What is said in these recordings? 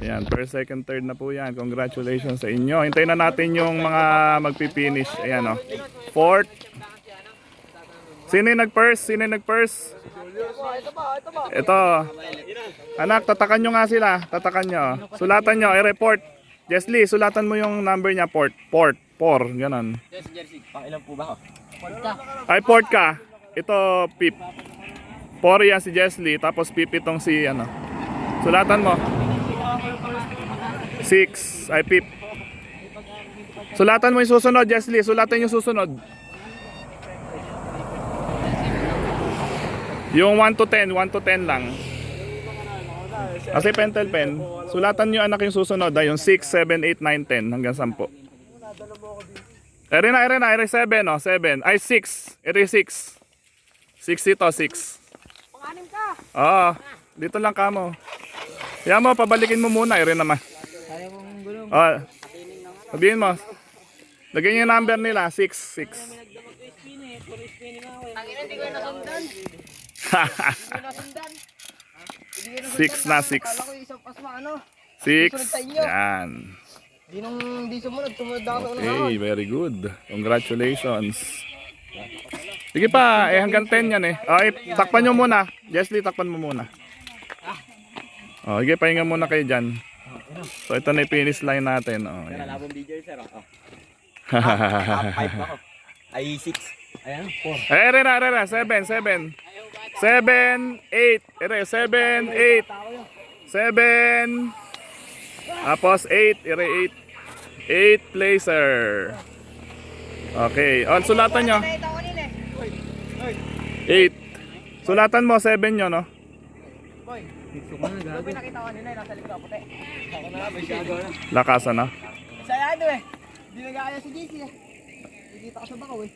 Ayan, first, second, third na po yan. Congratulations sa inyo. Hintayin na natin yung mga magpipinish. Ayan o. Fourth. Sino yung nag-first? Sino yung nag-first? Ito. Anak, tatakan nyo nga sila. Tatakan nyo. Sulatan nyo. I-report. Jesly, sulatan mo yung number niya. Port. Port. Por. Ganon. Pang ilan po ba ako? Ay, port ka. Ito, pip. Por yan si Jesly. Tapos pip itong si, ano. Sulatan mo. Six. Ay, pip. Sulatan mo yung susunod, Jesly. Sulatan yung susunod. Yung 1 to 10, 1 to 10 lang. Kasi pentel pen, sulatan nyo anak yung susunod, ay yung 6, 7, 8, 9, 10 hanggang 10. Ere na, ere na, ere 7, oh, 7. Ay, 6. Ere 6. 6 ito, 6. Panganim ka. Oo, dito lang ka mo. Kaya mo, pabalikin mo muna, ere naman. Oh, sabihin mo. Lagyan niyo number nila, 6, 6. Ang ina, hindi ko yung nasundan. Nasundan. 6 na, 6. Kala ko yung isang pasma, ano? 6. Yan. Di nung di sumunod, sumunod ako Okay, very good. Congratulations. Sige pa, eh hanggang 10 yan eh. Okay, takpan nyo muna. Jesly, takpan mo muna. Oh, sige, pahinga muna kayo dyan. So, ito na yung finish line natin. Oh, yan. Labong video sir. Oh. Ay 6. Ayan, 4. Eh, ere na. 7, 7. 7, 8. Ere, 7, 8. 7. Tapos 8, ere 8. 8 placer. Okay, on sulatan nyo. Nakita ko nila eh. 8. Sulatan mo 7 nyo, no? Boy. Ano ba nakita ko nila eh, nasa likod puti. Ako na, may gago na. Lakasan, no? Sa ano eh. Di nag-aaya si JC eh. Nakikita ko sa bakaw eh.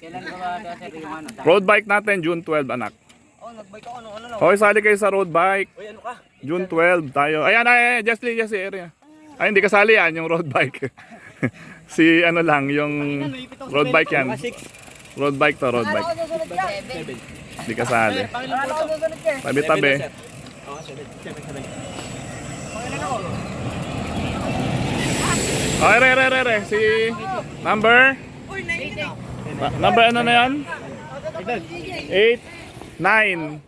Kailan ba ba yung ano? Road bike natin, June 12, anak. Oh, nagbike ako nung ano lang. Hoy, sali kayo sa road bike. Uy, ano ka? June 12 tayo. Ayan, ay, ay, Jesly, Jesly, area. Ay, hindi kasali yan, yung road bike. si ano lang, yung road bike yan. 6. Road bike to, road Ano bike. Hindi kasali. Tabi-tabi. Oo, 7. 7, 7. Pangilan ako. Ay, re, re, re, re. Si number? Number ano na yan? 8, 9.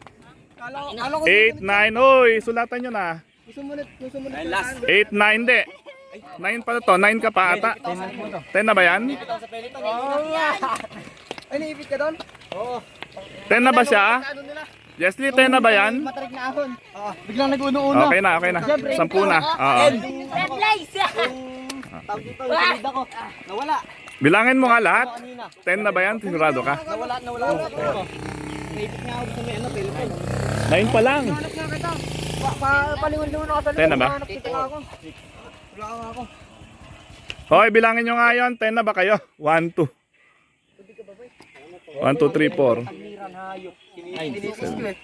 Kala ko, kala ko 8, 9. Uy, sulatan nyo na. sumunod, sumunod. Ay, last. 8, 9, hindi. 9 pa na to. 9 ka pa ata. 10 na ba yan? Oo. Ay, naipit ka doon? 10 na ba siya? Jesly, 10 na ba yan? Matarik na ahon. Biglang nag-uno-uno. Okay na, okay na. Sampu na. Oo. Red lights! Tawag dito, yung salida ko. Nawala. Bilangin mo nga lahat. 10 na ba yan? Sigurado ka? Nawala, nawala. Naipit nga ako sa may ano, telephone. 9 pa lang. Hanap nga kita. Pa, pa, paliwan-liwan ako sa Ten na ba? Wala ka ako. Hoy, bilangin nyo nga yun. 10 na ba kayo? 1, 2. 1, 2, 3, 4. Miran hayop.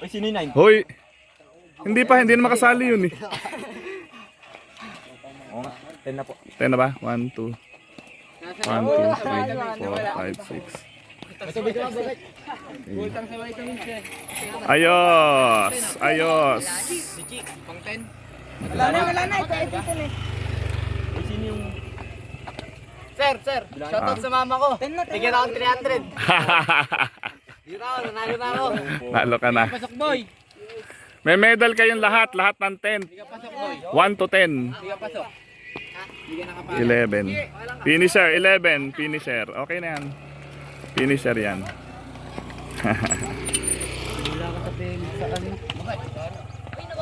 Uy, sino yung 9? Hoy! Hindi pa, hindi na makasali yun eh. Oo nga, 10 na po. 10 na ba? 1, 2. 1, 2, 3, 4, 5, 6. Ayos! Ayos! Wala na, wala na. Ito, ito, ito. sino yung... Sir, sir. Shoutout sa mama ko. Bigyan ako ng 300. Dito ako, nanalo na ako. Nalo ka na. Pasok boy. May medal kayong lahat. Lahat ng 10. Pasok boy. 1 to 10. Hindi ka pasok. 11. Finisher, 11. Finisher. Okay na yan. Finisher yan. Wala ka sa pen sa ano.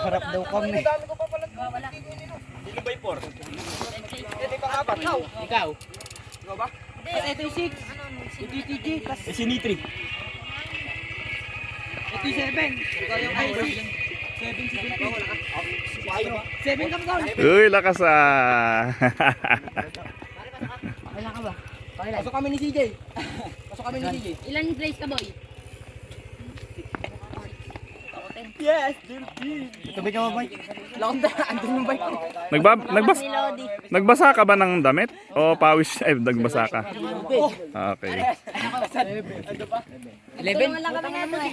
Harap daw kami. Dami ko pa pala. Wala. Yung 4? Hindi pa apat. Ikaw. Ikaw. Ba? Hindi. Ito yung 6. Ito yung TG. Tapos Eh, sino yung 3? ito yung 7. Ikaw yung IC. 7 si Billy. Seven ka ba? Uy, lakas ah. Kailan ka ba? Pasok kami ni CJ. Pasok kami ni CJ. Ilan place ka, boy? Yes, Tabi ka ba, bike? Lakon na, andun yung bike ko. Nagba nagbas nagbasa ka ba ng damit? O pawis ay nagbasa ka? Okay. 11? Tulungan lang kami nga ito eh.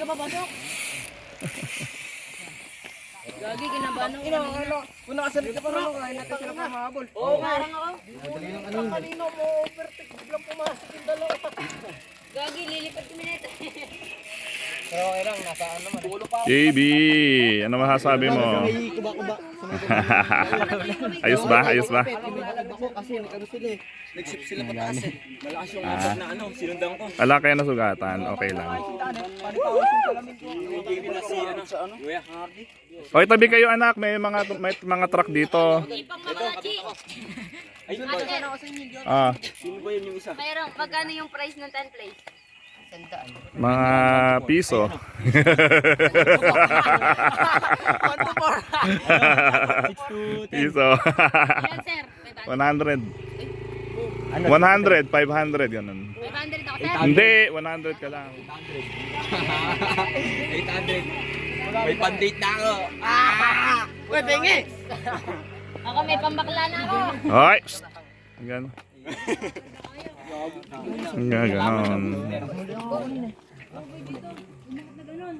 Gagi, kinabahan ako. Ino, ano? Kung nakasalit ka pa rin, kaya natin sila pamahabol. Oo, parang ako. Kanino mo overtake, biglang pumasok yung dalawa. Gagi, lilipat kami nito. Pero okay lang, nasa ano naman. Dulo pa. JB, ano masasabi mo? kuba-kuba. ayos ba? Ayos ba? kasi nagkano sila eh. Nag-shift sila pataas eh. Malakas yung motor na ano, sinundan ko. Wala kayo nasugatan, okay lang. Okay, tabi kayo anak, may mga may mga truck dito. Ipang mamalachi. Ay, ba? Ah, Sino ba yun yung isa? Mayroon, magkano yung price ng 10 place? Mga piso. piso. Ilan, sir? 500. 100. 100, 500, ganun. 500 ako, sir. Hindi, 100 ka lang. 800. May pandate na ako. Pwede nga eh. Ako may pambakla na ako. Hoy! Psst! Ganun.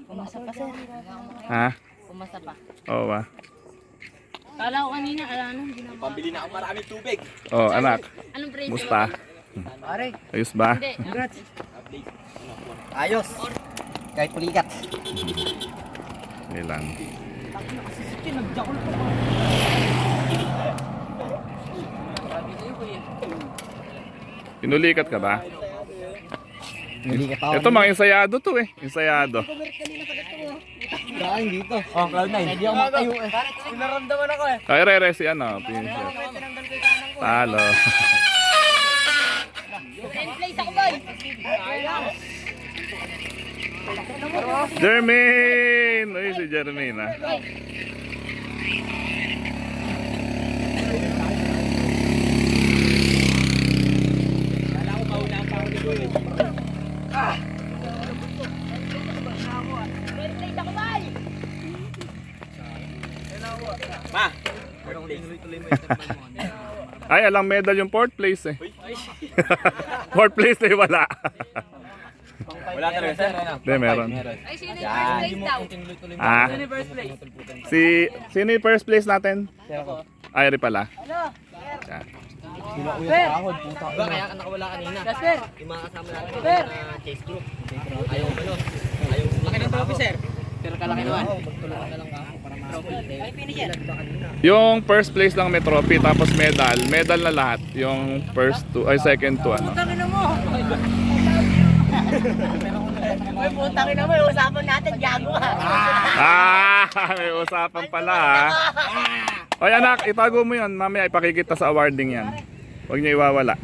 Pumasa pa, sir. Ha? Pumasa pa. Oo ba? Kala ko kanina, ala ano, ginawa. Pambili na ako maraming tubig. Oh, anak. Anong price? Musta? Pare, Ayos ba? Hindi. ayos. Kahit pulikat. Hindi lang. Pinulikat ka ba? Pulikat ako. Ito mga ensayado to eh. Ensayado. Kain dito. Oh, cloud nine. Hindi ako matayo eh. Pinaramdaman ako eh. Ay, re, re, si ano, pinsir. Talo. 10 place ako, boy. Jermaine! Uy, si Jermaine ah. Kala ko mauna pa ako ni Kuya. 10 place boy. Ma! Ay, alang medal yung fourth place eh. fourth place eh, wala. Wala talaga sir. Hindi, meron. Ay, sino yung first place daw? Ah. Si, sino yung first place natin? Ayri pala. Yan. Diba kaya ka nakawala kanina? Sir! Yung mga kasama natin sir. na chase group. Ayaw ano? Ayaw Laki ng trophy sir. Pero kalaki naman. Magtulungan na lang ka ako para finisher. Diba kanina? Yung first place lang may trophy, tapos medal. Medal na lahat. Yung first two, ay second to ano. Tangin mo. Uy, putang ina mo, usapan natin, gago ka. Ah, may usapan pala ha. Oy anak, itago mo yun. Mamaya ipakikita sa awarding yan. Huwag niyo iwawala.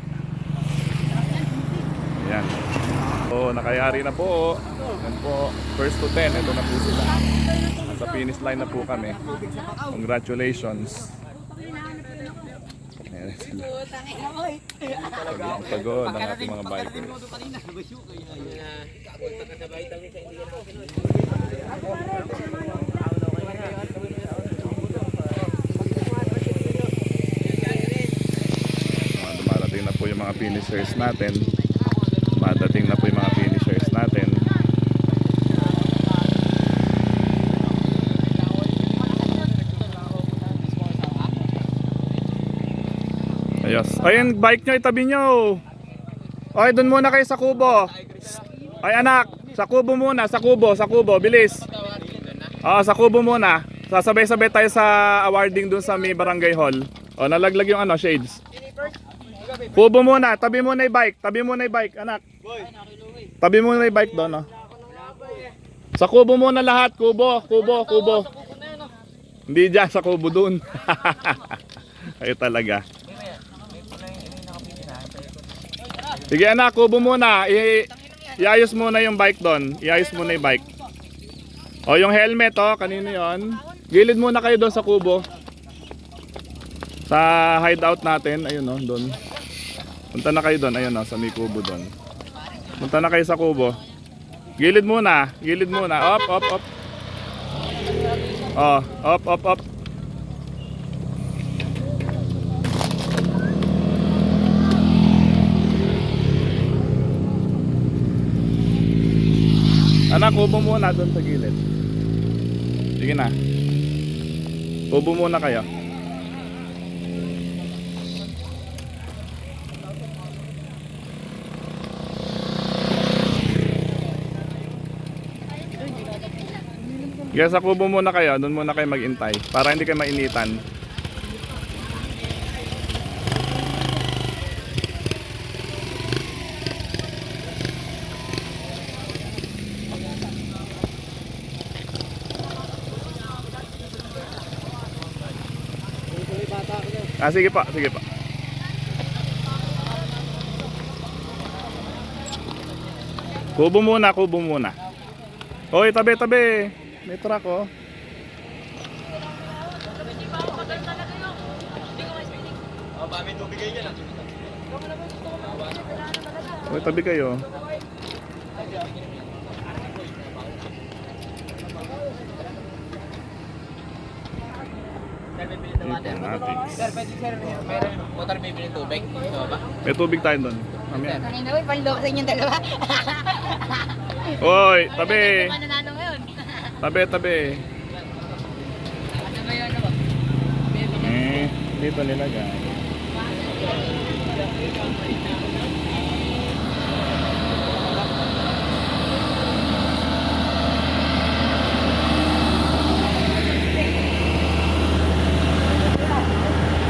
Yan. Oh, nakayari na po. Yan po. First to 10. Ito na po sila. Nasa finish line na po kami. Congratulations. Ayan sila. Pagod, pagod ang ating mga bikers. Mga dumarating na po yung mga finishers natin. Madating na po yung mga finishers natin. Ayos. Ayun, bike nyo, itabi nyo. Okay, dun muna kayo sa kubo. Ay anak, sa kubo muna, sa kubo, sa kubo, bilis. Oo, sa kubo muna. Sasabay-sabay tayo sa awarding dun sa may barangay hall. O, nalaglag yung ano, shades. Kubo muna, tabi muna yung bike, tabi muna yung bike, anak. Tabi muna yung bike doon, no? Sa kubo muna lahat, kubo, kubo, kubo. Hindi dyan, sa kubo doon. Kayo talaga. Sige anak, kubo muna. I iayos muna yung bike doon. Iayos muna yung bike. O yung helmet, oh, kanino yon? Gilid muna kayo doon sa kubo. Sa hideout natin, ayun oh, doon. Punta na kayo doon, ayun oh, sa may kubo doon. Punta na kayo sa kubo. Gilid muna, gilid muna. Up, up, up. Oh, up, up, up. Anak, kubo muna doon sa gilid. Sige na. Kubo muna kayo. Kaya sa kubo muna kayo, doon muna kayo magintay para hindi kayo mainitan. Ah, sige pa, sige pa. Kubo muna, kubo muna. Hoy, tabi, tabi. May truck oh. Hoy, tabi kayo. Automatics. Sir, pwede sir, mayroon motor bibili ng tubig. Ito ba? May tubig tayo doon. Mamaya. Kanina, uy, panloko sa inyong dalawa. Hoy, tabi. Ano nanalo ngayon? Tabi, tabi. Ano ba yun? Ano ba? Eh, dito nilagay.